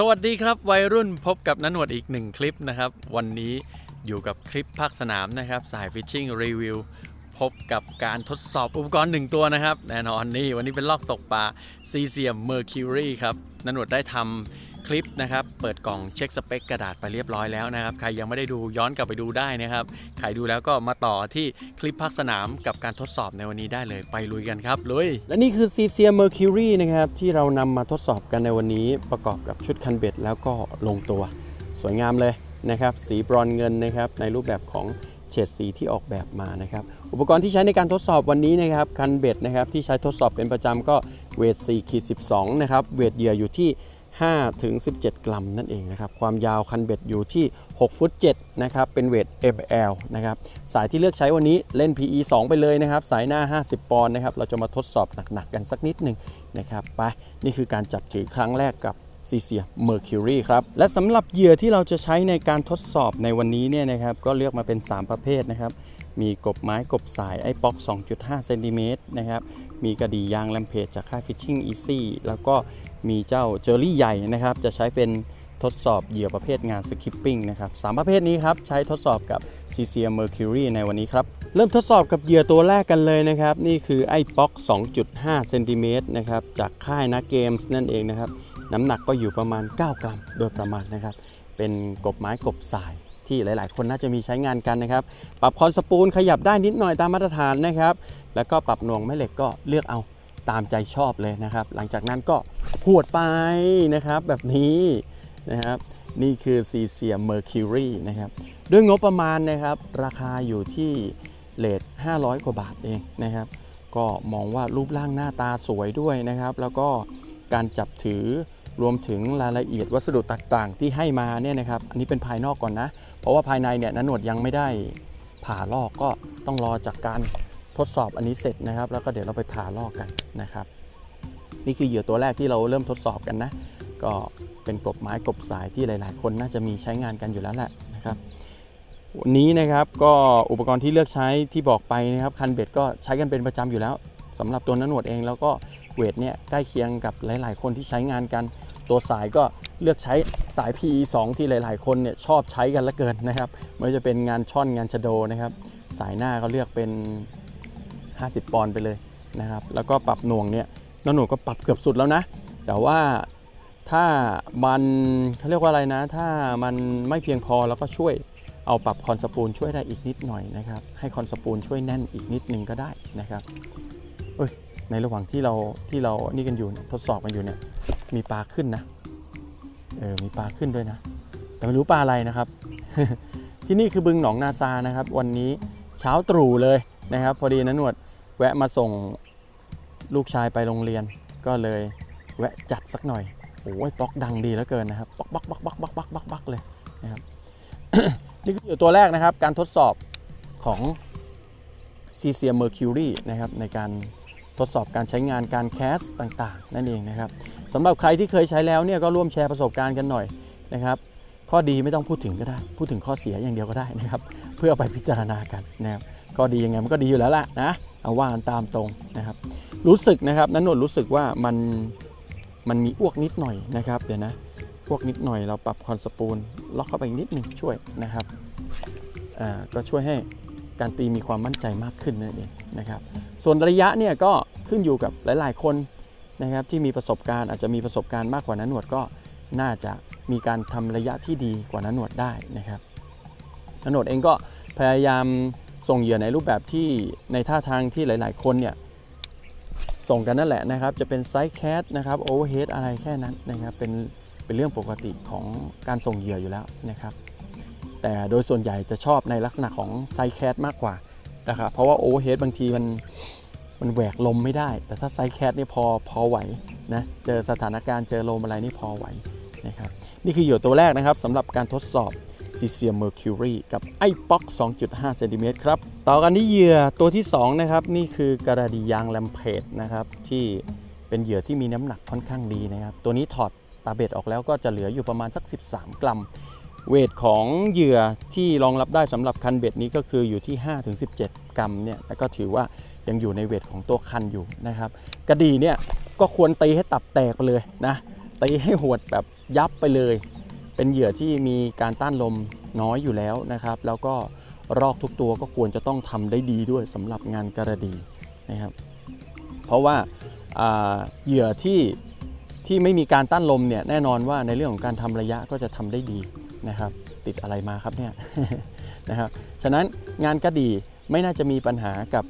สวัสดีครับวัยรุ่นพบกับนันหนวดอีกหนึ่งคลิปนะครับ วันนี้อยู่กับคลิปภาคสนามนะครับ สายฟิชชิ่งรีวิวพบกับการทดสอบอุปกรณ์หนึ่งตัวนะครับ แน่นอนนี่วันนี้เป็นลอกตกปลาซีเซียมเมอร์คิวรีครับนันหนวดได้ทำ คลิปนะครับ เปิดกล่องเช็คสเปคกระดาษไปเรียบร้อยแล้วนะครับ ใครยังไม่ได้ดูย้อนกลับไปดูได้นะครับ ใครดูแล้วก็มาต่อที่คลิปภาคสนามกับการทดสอบในวันนี้ได้เลยไปลุยกันครับลุย และนี่คือ c c m Mercury นะครับ ที่เรานำมาทดสอบกันในวันนี้ประกอบกับชุดคันเบ็ดแล้วก็ลงตัว สวยงามเลยนะครับ สีบรอนเงินนะครับในรูปแบบของเฉดสีที่ออกแบบมานะครับ อุปกรณ์ที่ใช้ในการทดสอบวันนี้นะครับ คันเบ็ดนะครับที่ใช้ทดสอบเป็นประจำก็เวท4ขีด12นะครับ เวทเหยื่ออยู่ที่ 5ถึง17 กรัมนั่นเองนะครับ ความยาวคันเบ็ดอยู่ที่6ฟุต7นะครับ เป็นเวท ML นะครับ สายที่เลือกใช้วันนี้เล่น PE 2 ไปเลยนะครับ สายหน้า 50 ปอนด์นะครับ เราจะมาทดสอบหนักๆกันสักนิดหนึ่งนะครับ ไป นี่คือการจับถือครั้งแรกกับซีเซีย Mercury ครับ และสำหรับเหยื่อที่เราจะใช้ในการทดสอบในวันนี้เนี่ยนะครับ ก็เลือกมาเป็น 3 ประเภทนะครับ มีกบไม้กบสายไอ้ป๊อก 2.5เซนติเมตรนะครับ มีกระดียางแลมเพจจากค่าย Fishing Easy แล้วก็ มีเจ้าเจอรี่ใหญ่นะครับ จะใช้เป็นทดสอบเหยื่อประเภทงานสคิปปิ้งนะครับสามประเภทนี้ครับ ใช้ทดสอบกับ c c m Mercury ในวันนี้ครับ เริ่มทดสอบกับเหยื่อตัวแรกกันเลยนะครับ นี่คือไอ้ป๊อก 2.5 เซนติเมตรนะครับ จากค่ายนะเกมส์นั่นเองนะครับ น้ำหนักก็อยู่ประมาณ 9 กรัมโดยประมาณนะครับ เป็นกบไม้กบสายที่หลาย ๆ คนน่าจะมีใช้งานกันนะครับ ปรับคอนสปูลขยับได้นิดหน่อยตามมาตรฐานนะครับ แล้วก็ปรับหน่วงแม่เหล็กก็เลือกเอา ตามใจชอบเลยนะครับ หลังจากนั้นก็หวดไปนะครับแบบนี้นะครับ นี่คือซีเซีย Mercury นะครับ ด้วยงบประมาณนะครับ ราคาอยู่ที่เลท500 กว่าบาทเองนะครับ ก็มองว่ารูปร่างหน้าตาสวยด้วยนะครับ แล้วก็การจับถือรวมถึงรายละเอียดวัสดุต่างๆ ที่ให้มาเนี่ยนะครับ อันนี้เป็นภายนอกก่อนนะ เพราะว่าภายในเนี่ยนันหนวดยังไม่ได้ผ่าลอกก็ต้องรอจากการ ทดสอบอันนี้เสร็จนะครับ แล้วก็เดี๋ยวเราไปผ่าลอกกันนะครับ นี่คือเหยื่อตัวแรกที่เราเริ่มทดสอบกันนะ ก็เป็นกบไม้กบสายที่หลาย ๆ คนน่าจะมีใช้งานกันอยู่แล้วแหละนะครับวันนี้นะครับก็อุปกรณ์ที่เลือกใช้ที่บอกไปนะครับคันเบ็ดก็ใช้กันเป็นประจำอยู่แล้วสำหรับตัวนันหนวดเองแล้วก็เวทเนี่ยใกล้เคียงกับหลาย ๆ คนที่ใช้งานกัน ตัวสายก็เลือกใช้สาย PE 2 ที่หลาย ๆ คนเนี่ยชอบใช้กันลือเกินนะครับไม่ว่าจะเป็นงานช่อนงานชะโดนะครับ สายหน้าก็เลือกเป็น 50 ปอนด์ไปเลยนะครับ แล้วก็ปรับหน่วงเนี่ยน้องหนูก็ปรับเกือบสุดแล้วนะ แต่ว่าถ้ามันเขาเรียกว่าอะไรนะ ถ้ามันไม่เพียงพอแล้วก็ช่วยเอาปรับคอนสปูลช่วยได้อีกนิดหน่อยนะครับ ให้คอนสปูลช่วยแน่นอีกนิดนึงก็ได้นะครับเอ้ยในระหว่างที่เราที่เรานี่กันอยู่ทดสอบกันอยู่เนี่ยมีปลาขึ้นนะเออมีปลาขึ้นด้วยนะ แต่ไม่รู้ปลาอะไรนะครับ ที่นี่คือบึงหนองนาซานะครับ วันนี้เช้าตรู่เลยนะครับ พอดีนะหนวด แวะมาส่งลูกชายไปโรงเรียน ก็เลยแวะจัดสักหน่อยโอ้ยป๊อกดังดีเหลือเกินนะครับป๊อกป๊อกป๊อกป๊อกป๊อกป๊อกป๊อกป๊อกเลยนะครับนี่คือตัวแรกนะครับ การทดสอบของ c c m Mercury นะครับในการทดสอบการใช้งานการแคสต่างๆ นั่นเองนะครับสำหรับใครที่เคยใช้แล้วเนี่ยก็ร่วมแชร์ประสบการณ์กันหน่อยนะครับ ข้อดีไม่ต้องพูดถึงก็ได้ พูดถึงข้อเสียอย่างเดียวก็ได้นะครับ เพื่อไปพิจารณากันนะครับข้อดียังไงมันก็ดีอยู่แล้วล่ะนะ เอาว่านตามตรงนะครับ รู้สึกนะครับนันนนรู้สึกว่ามันมันมีอ้วกนิดหน่อยนะครับเดี๋ยวนะอ้วกนิดหน่อยเราปรับคอนสปูลล็อกเข้าไปอีกนิดหนึ่งช่วยนะครับอ่าก็ช่วยให้การตีมีความมั่นใจมากขึ้นนั่นเองนะครับ ส่วนระยะเนี่ยก็ขึ้นอยู่กับหลาย ๆ คนนะครับที่มีประสบการณ์อาจจะมีประสบการณ์มากกว่านันหนวดก็น่าจะมีการทำระยะที่ดีกว่านันหนวดได้นะครับนันหนวดเองก็พยายาม ส่งเหยื่อในรูปแบบที่ในท่าทางที่หลาย ๆ คนเนี่ยส่งกันนั่นแหละนะครับ จะเป็นไซส์แคสนะครับโอเวอร์เฮดอะไรแค่นั้นนะครับ เป็นเป็นเรื่องปกติของการส่งเหยื่ออยู่แล้วนะครับ แต่โดยส่วนใหญ่จะชอบในลักษณะของไซส์แคสมากกว่านะครับเพราะว่าโอเวอร์เฮดบางทีมันมันแหวกลมไม่ได้ แต่ถ้าไซส์แคทนี่พอพอไหวนะเจอสถานการณ์เจอลมอะไรนี่พอไหวนะครับ นี่คือเหยื่อตัวแรกนะครับสำหรับการทดสอบ ซีเซีย Mercury กับไอป๊อก 2.5 เซนติเมตรครับต่อกันที่เหยื่อตัวที่ 2 นะครับ นี่คือกระดียางแลมเพจนะครับ ที่เป็นเหยื่อที่มีน้ำหนักค่อนข้างดีนะครับ ตัวนี้ถอดตาเบ็ดออกแล้วก็จะเหลืออยู่ประมาณสัก 13 กรัม เวทของเหยื่อที่รองรับได้สำหรับคันเบ็ดนี้ก็คืออยู่ที่ 5-17 กรัมเนี่ยแล้วก็ถือว่ายังอยู่ในเวทของตัวคันอยู่นะครับกระดีเนี่ยก็ควรตีให้ตับแตกไปเลยนะตีให้หวดแบบยับไปเลย เป็นเหยื่อที่มีการต้านลมน้อยอยู่แล้วนะครับ แล้วก็รอกทุกตัวก็ควรจะต้องทำได้ดีด้วยสำหรับงานกระดีนะครับ เพราะว่าเหยื่อที่ที่ไม่มีการต้านลมเนี่ยแน่นอนว่าในเรื่องของการทำระยะก็จะทำได้ดีนะครับ ติดอะไรมาครับเนี่ยนะครับฉะนั้นงานกระดีไม่น่าจะมีปัญหากับ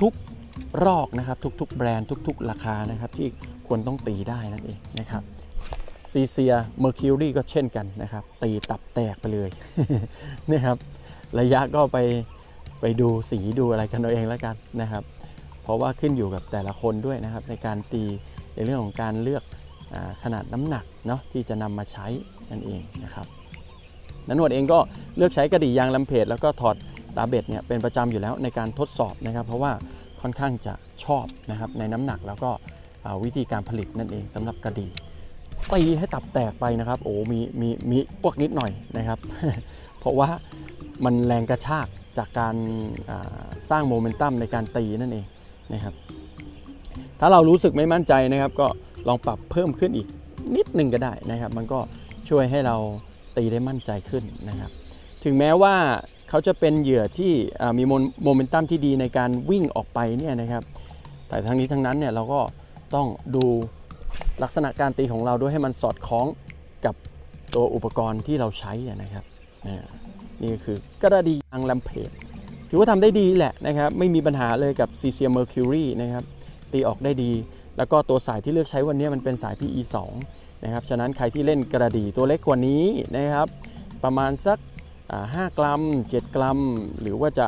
ทุกๆรอกนะครับ ทุกๆ แบรนด์ทุก ๆ ราคานะครับ ที่ควรต้องตีได้นั่นเองนะครับ ซีเซียเมอร์คิวรีก็เช่นกันนะครับ ตีตับแตกไปเลยนะครับ ระยะก็ไปไปดูสีดูอะไรกันเอาเองแล้วกันนะครับ เพราะว่าขึ้นอยู่กับแต่ละคนด้วยนะครับ ในการตีในเรื่องของการเลือกอขนาดน้ำหนักเนาะที่จะนำมาใช้นั่นเองนะครับนันนวดเองก็เลือกใช้กระดี่ยางลำเพจแล้วก็ถอดตาเบ็ดเนี่ยเป็นประจำอยู่แล้วในการทดสอบนะครับ เพราะว่าค่อนข้างจะชอบนะครับในน้ำหนักแล้วก็วิธีการผลิตนั่นเองสำหรับกระดี่ ตีให้ตับแตกไปนะครับ โอ้มีมีมีพวกนิดหน่อยนะครับ เพราะว่ามันแรงกระชากจากการสร้างโมเมนตัมในการตีนั่นเองนะครับ ถ้าเรารู้สึกไม่มั่นใจนะครับ ก็ลองปรับเพิ่มขึ้นอีกนิดหนึ่งก็ได้นะครับ มันก็ช่วยให้เราตีได้มั่นใจขึ้นนะครับ ถึงแม้ว่าเขาจะเป็นเหยื่อที่มีโมเมนตัมที่ดีในการวิ่งออกไปเนี่ยนะครับ แต่ทั้งนี้ทั้งนั้นเนี่ยเราก็ต้องดู ลักษณะการตีของเราด้วยให้มันสอดคล้องกับตัวอุปกรณ์ที่เราใช้นะครับนี่ก็คือ กระดียางลมเพจถือว่าทำได้ดีแหละนะครับ ไม่มีปัญหาเลยกับ c c m Mercury นะครับ ตีออกได้ดี แล้วก็ตัวสายที่เลือกใช้วันนี้มันเป็นสาย PE 2นะครับ ฉะนั้นใครที่เล่นกระดีตัวเล็กกว่านี้นะครับ ประมาณสักอ่า5กรัม 7 กรัม หรือว่าจะ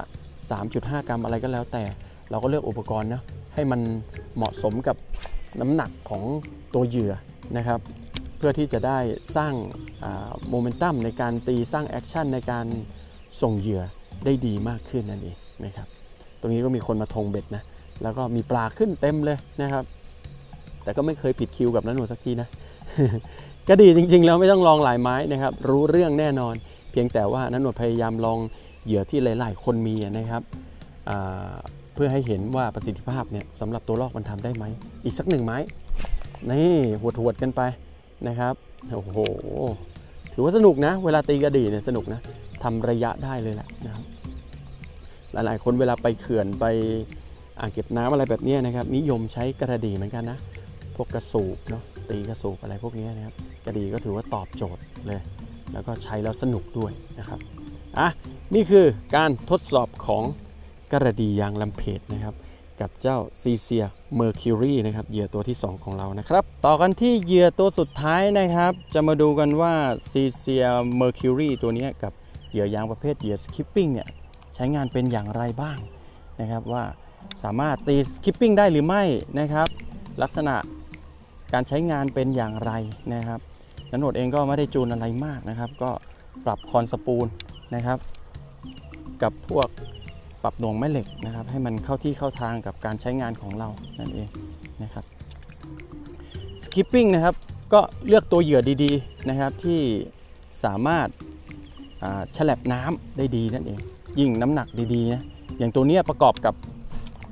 3.5 กรัมอะไรก็แล้วแต่ เราก็เลือกอุปกรณ์นะให้มันเหมาะสมกับ น้ำหนักของตัวเหยื่อนะครับ เพื่อที่จะได้สร้างโมเมนตัมในการตีสร้างแอคชั่นในการส่งเหยื่อได้ดีมากขึ้นนั่นเองนะครับ ตรงนี้ก็มีคนมาทงเบ็ดนะ แล้วก็มีปลาขึ้นเต็มเลยนะครับ แต่ก็ไม่เคยผิดคิวกับนันหนูสักทีนะก็ดีจริงๆ แล้วไม่ต้องลองหลายไม้นะครับ รู้เรื่องแน่นอน เพียงแต่ว่านันหนวดพยายามลองเหยื่อที่หลาย ๆ คนมีนะครับ เพื่อให้เห็นว่าประสิทธิภาพเนี่ยสำหรับตัวลอกมันทำได้ไหม อีกสักหนึ่งไม้ นี่หวดกันไปนะครับโอ้โหถือว่าสนุกนะ เวลาตีกระดี่เนี่ยสนุกนะทำระยะได้เลยแหละนะครับหลายๆคนเวลาไปเขื่อนไปอ่างเก็บน้ำอะไรแบบนี้นะครับ นิยมใช้กระดี่เหมือนกันนะ พวกกระสูบเนาะตีกระสูบอะไรพวกนี้นะครับกระดี่ก็ถือว่าตอบโจทย์เลย แล้วก็ใช้แล้วสนุกด้วยนะครับอะนี่คือการทดสอบของ กระดียางลำเพจนะครับ กับเจ้าซีเซียเมอร์คิวรีนะครับเหยื่อตัวที่ 2 ของเรานะครับ ต่อกันที่เหยื่อตัวสุดท้ายนะครับ จะมาดูกันว่าซีเซียเมอร์คิวรีตัวนี้กับเหยื่อยางประเภทเหยื่อสคิปปิ้งเนี่ยใช้งานเป็นอย่างไรบ้างนะครับว่าสามารถตีสคิปปิ้งได้หรือไม่นะครับ ลักษณะการใช้งานเป็นอย่างไรนะครับนันโหนดเองก็ไม่ได้จูนอะไรมากนะครับ ก็ปรับคอนสปูลนะครับ กับพวก ปรับหน่วงแม่เหล็กนะครับ ให้มันเข้าที่เข้าทางกับการใช้งานของเรานั่นเองนะครับสคิปปิ้งนะครับก็เลือกตัวเหยื่อดีๆนะครับที่สามารถฉลับน้ำได้ดีนั่นเอง ยิ่งน้ำหนักดีๆนะอย่างตัวนี้ประกอบกับ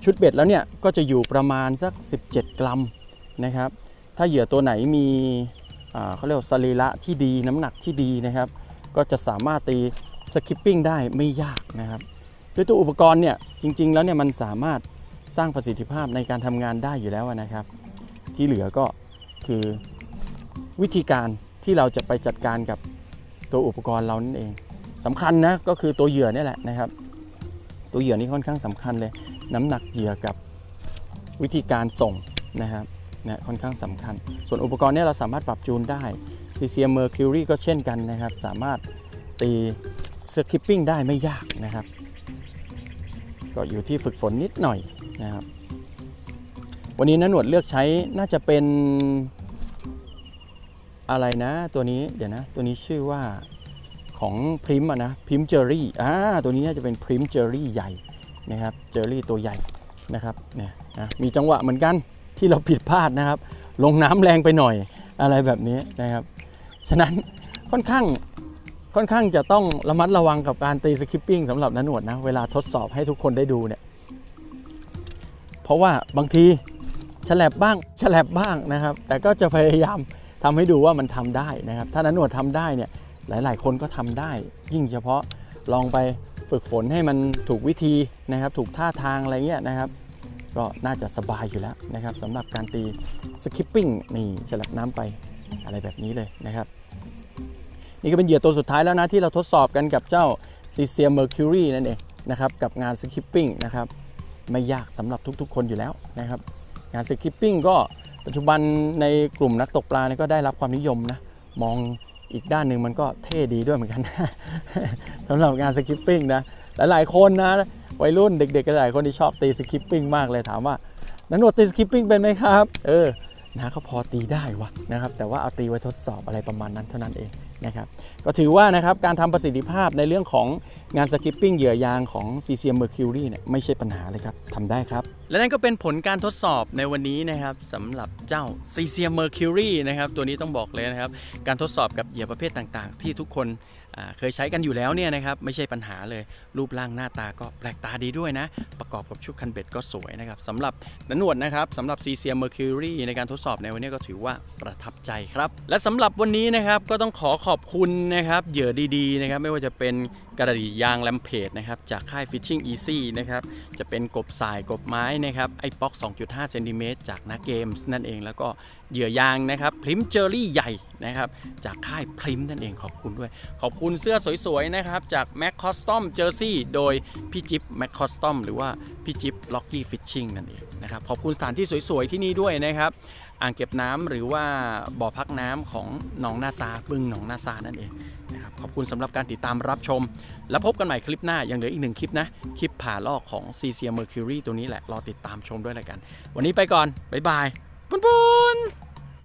ชุดเบ็ดแล้วเนี่ยก็จะอยู่ประมาณสัก 17 กรัมนะครับ ถ้าเหยื่อตัวไหนมีเขาเรียกสรีระที่ดีน้ำหนักที่ดีนะครับ ก็จะสามารถตีสคิปปิ้งได้ไม่ยากนะครับ ด้วยตัวอุปกรณ์เนี่ยจริง ๆ แล้วเนี่ยมันสามารถสร้างประสิทธิภาพในการทำงานได้อยู่แล้วนะครับ ที่เหลือก็คือวิธีการที่เราจะไปจัดการกับตัวอุปกรณ์เรานั่นเองสำคัญนะก็คือตัวเหยื่อนี่แหละนะครับ ตัวเหยื่อนี่ค่อนข้างสำคัญเลย น้ำหนักเหยื่อกับวิธีการส่งนะครับนะค่อนข้างสำคัญ ส่วนอุปกรณ์เนี่ยเราสามารถปรับจูนได้ CCM Mercury ก็เช่นกันนะครับ สามารถตีสคิปปิ้งได้ไม่ยากนะครับ ก็อยู่ที่ฝึกฝนนิดหน่อยนะครับ วันนี้นะหนวดเลือกใช้น่าจะเป็นอะไรนะตัวนี้เดี๋ยวนะ ตัวนี้ชื่อว่าของพริมอะนะพริมเจอรี่อ่าตัวนี้น่าจะเป็นพริมเจอรี่ใหญ่นะครับเจอรี่ตัวใหญ่นะครับเนี่ยนะมีจังหวะเหมือนกันที่เราผิดพลาดนะครับ ลงน้ำแรงไปหน่อยอะไรแบบนี้นะครับ ฉะนั้นค่อนข้าง ค่อนข้างจะต้องระมัดระวังกับการตีสคิปปิ้งสำหรับนันหนวดนะ เวลาทดสอบให้ทุกคนได้ดูเนี่ย เพราะว่าบางทีฉลับบ้างฉลับบ้างนะครับ แต่ก็จะพยายามทำให้ดูว่ามันทำได้นะครับ ถ้านันหนวดทำได้เนี่ยหลาย ๆ คนก็ทำได้ ยิ่งเฉพาะลองไปฝึกฝนให้มันถูกวิธีนะครับ ถูกท่าทางอะไรเงี้ยนะครับ ก็น่าจะสบายอยู่แล้วนะครับสำหรับการตีสคิปปิ้งนี่ฉลับน้ำไปอะไรแบบนี้เลยนะครับ นี่ก็เป็นเหยื่อตัวสุดท้ายแล้วนะที่เราทดสอบกันกับเจ้า c c m Mercury นั่นเองนะครับกับงานสคิปปิ้งนะครับไม่ยากสำหรับทุกๆ คนอยู่แล้วนะครับงานสคิปปิ้งก็ปัจจุบันในกลุ่มนักตกปลาเนี่ยก็ได้รับความนิยมนะมองอีกด้านหนึ่งมันก็เท่ดีด้วยเหมือนกันสำหรับงานสคิปปิ้งนะหลายๆคนนะวัยรุ่นเด็กๆก็หลายคนที่ชอบตีสคิปปิ้งมากเลยถามว่านันหนวดตีสคิปปิ้งเป็นไหมครับ เออ นะก็พอตีได้วะนะครับแต่ว่าเอาตีไว้ทดสอบอะไรประมาณนั้นเท่านั้นเองนะครับก็ถือว่านะครับการทำประสิทธิภาพในเรื่องของงานสกิปปิ้งเหยื่อยางของ CCM Mercury เนี่ยไม่ใช่ปัญหาเลยครับทำได้ครับ และนั่นก็เป็นผลการทดสอบในวันนี้นะครับสำหรับเจ้า CCM Mercury นะครับตัวนี้ต้องบอกเลยนะครับการทดสอบกับเหยื่อประเภทต่างๆ ที่ทุกคน เคยใช้กันอยู่แล้วเนี่ยนะครับไม่ใช่ปัญหาเลยรูปร่างหน้าตาก็แปลกตาดีด้วยนะ ประกอบกับชุดคันเบ็ดก็สวยนะครับสำหรับนนหนวดนะครับสำหรับ CCM Mercury ในการทดสอบในวันนี้ก็ถือว่าประทับใจครับ และสำหรับวันนี้นะครับก็ต้องขอขอบคุณนะครับเหยื่อดีๆนะครับไม่ว่าจะเป็นกระดิ่งยางแลมเพจนะครับจากค่าย Fishing Easy นะครับจะเป็นกบสายกบไม้นะครับไอ้ป๊อก 2.5 เซนติเมตรจากนาเกมส์นั่นเองแล้วก็ เหยื่อยางนะครับพริมเจอรี่ใหญ่นะครับจากค่ายพริมนั่นเองขอบคุณด้วย ขอบคุณเสื้อสวยๆนะครับจาก Mac Custom Jersey โดยพี่จิ๊บ Mac Custom หรือว่าพี่จิ๊บ Locky Fishing นั่นเองนะครับขอบคุณสถานที่สวยๆที่นี่ด้วยนะครับอ่างเก็บน้ำหรือว่าบ่อพักน้ำของหนองนาซาบึงหนองนาซานั่นเองนะครับขอบคุณสำหรับการติดตามรับชม แล้วพบกันใหม่คลิปหน้า ยังเหลืออีกหนึ่งคลิปนะ คลิปผ่าลอกของ CC Mercury ตัวนี้แหละ รอติดตามชมด้วยล้วกัน วันนี้ไปก่อน บ๊ายบาย ปุ้นปุ้น